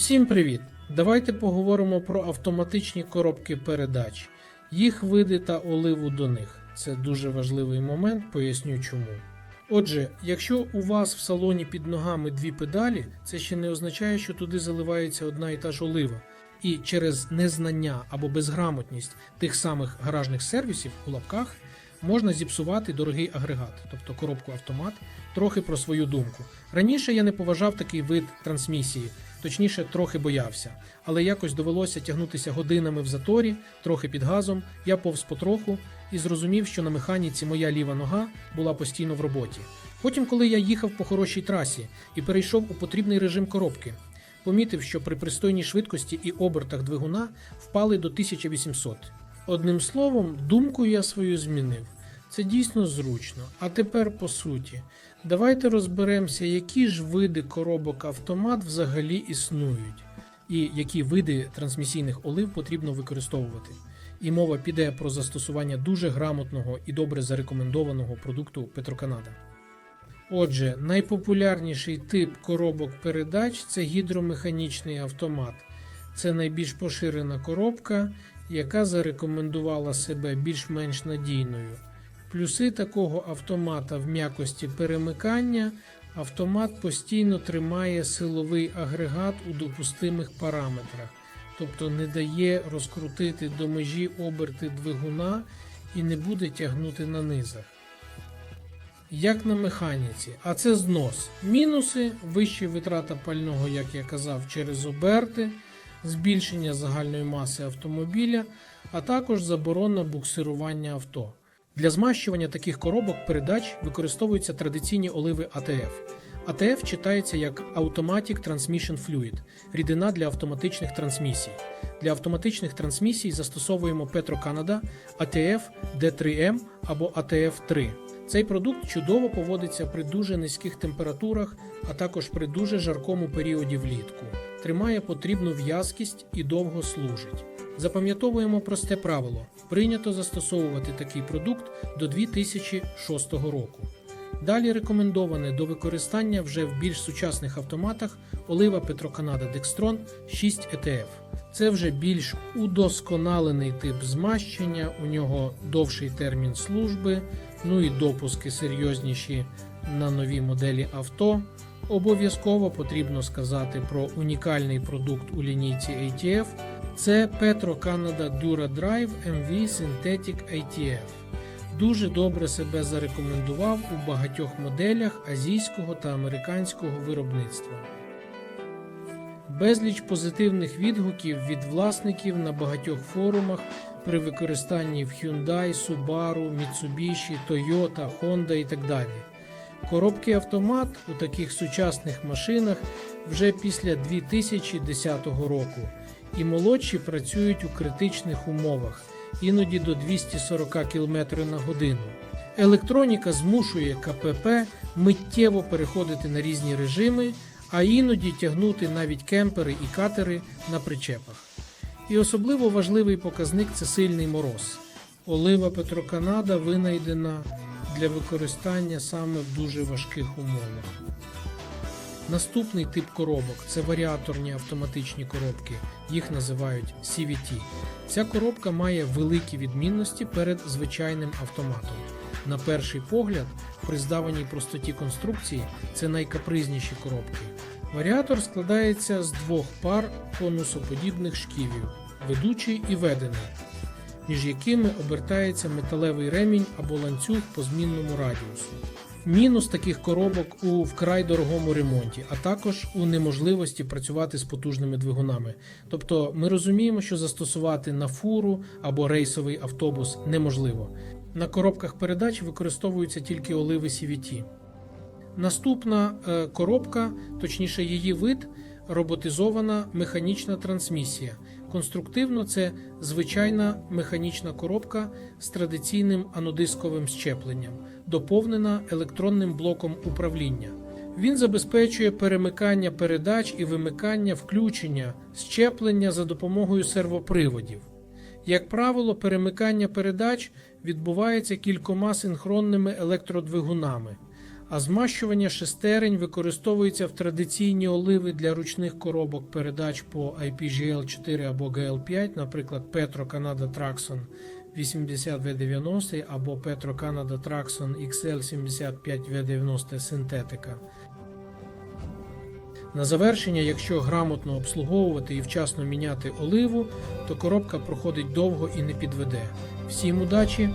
Усім привіт! Давайте поговоримо про автоматичні коробки передач, їх види та оливу до них. Це дуже важливий момент, поясню чому. Отже, якщо у вас в салоні під ногами дві педалі, це ще не означає, що туди заливається одна і та ж олива. І через незнання або безграмотність тих самих гаражних сервісів у лапках можна зіпсувати дорогий агрегат, тобто коробку автомат, трохи про свою думку. Раніше я не поважав такий вид трансмісії, точніше, трохи боявся, але якось довелося тягнутися годинами в заторі, трохи під газом. Я повз потроху і зрозумів, що на механіці моя ліва нога була постійно в роботі. Потім, коли я їхав по хорошій трасі і перейшов у потрібний режим коробки, помітив, що при пристойній швидкості і обертах двигуна впали до 1800. Одним словом, думку я свою змінив. Це дійсно зручно. А тепер по суті. Давайте розберемося, які ж види коробок автомат взагалі існують, і які види трансмісійних олив потрібно використовувати. І мова піде про застосування дуже грамотного і добре зарекомендованого продукту Петроканада. Отже, найпопулярніший тип коробок передач це гідромеханічний автомат. Це найбільш поширена коробка, яка зарекомендувала себе більш-менш надійною. Плюси такого автомата в м'якості перемикання. Автомат постійно тримає силовий агрегат у допустимих параметрах, тобто не дає розкрутити до межі оберти двигуна і не буде тягнути на низах. Як на механіці, а це знос. Мінуси, вища витрата пального, як я казав, через оберти, збільшення загальної маси автомобіля, а також заборона буксирування авто. Для змащування таких коробок передач використовуються традиційні оливи АТФ. АТФ читається як Automatic Transmission Fluid – рідина для автоматичних трансмісій. Для автоматичних трансмісій застосовуємо Petro Canada ATF D3M або ATF 3. Цей продукт чудово поводиться при дуже низьких температурах, а також при дуже жаркому періоді влітку. Тримає потрібну в'язкість і довго служить. Запам'ятовуємо просте правило: прийнято застосовувати такий продукт до 2006 року. Далі рекомендоване до використання вже в більш сучасних автоматах олива Петроканада Dextron 6 ETF. Це вже більш удосконалений тип змащення, у нього довший термін служби, ну і допуски серйозніші на нові моделі авто. Обов'язково потрібно сказати про унікальний продукт у лінійці ATF. Це Petro Canada Dura Drive MV Synthetic ATF. Дуже добре себе зарекомендував у багатьох моделях азійського та американського виробництва. Безліч позитивних відгуків від власників на багатьох форумах при використанні в Hyundai, Subaru, Mitsubishi, Toyota, Honda і так далі. Коробки автомат у таких сучасних машинах вже після 2010 року, і молодші працюють у критичних умовах, іноді до 240 км на годину. Електроніка змушує КПП миттєво переходити на різні режими, а іноді тягнути навіть кемпери і катери на причепах. І особливо важливий показник це сильний мороз. Олива Петроканада винайдена для використання саме в дуже важких умовах. Наступний тип коробок це варіаторні автоматичні коробки, їх називають CVT. Ця коробка має великі відмінності перед звичайним автоматом. На перший погляд, при здаваній простоті конструкції це найкапризніші коробки. Варіатор складається з двох пар конусоподібних шківів, ведучий і ведений, між якими обертається металевий ремінь або ланцюг по змінному радіусу. Мінус таких коробок у вкрай дорогому ремонті, а також у неможливості працювати з потужними двигунами. Тобто ми розуміємо, що застосувати на фуру або рейсовий автобус неможливо. На коробках передач використовуються тільки оливи CVT. Наступна е, коробка, точніше її вид, роботизована механічна трансмісія. Конструктивно це звичайна механічна коробка з традиційним анодисковим щепленням, доповнена електронним блоком управління. Він забезпечує перемикання передач і вимикання включення щеплення за допомогою сервоприводів. Як правило, перемикання передач відбувається кількома синхронними електродвигунами, А змащування шестерень використовується в традиційні оливи для ручних коробок передач по IPGL 4 або GL5, наприклад, Petro Canada Traxxon 80V90 або Petro Canada Traxxon XL75V90 синтетика. На завершення, якщо грамотно обслуговувати і вчасно міняти оливу, то коробка проходить довго і не підведе. Всім удачі!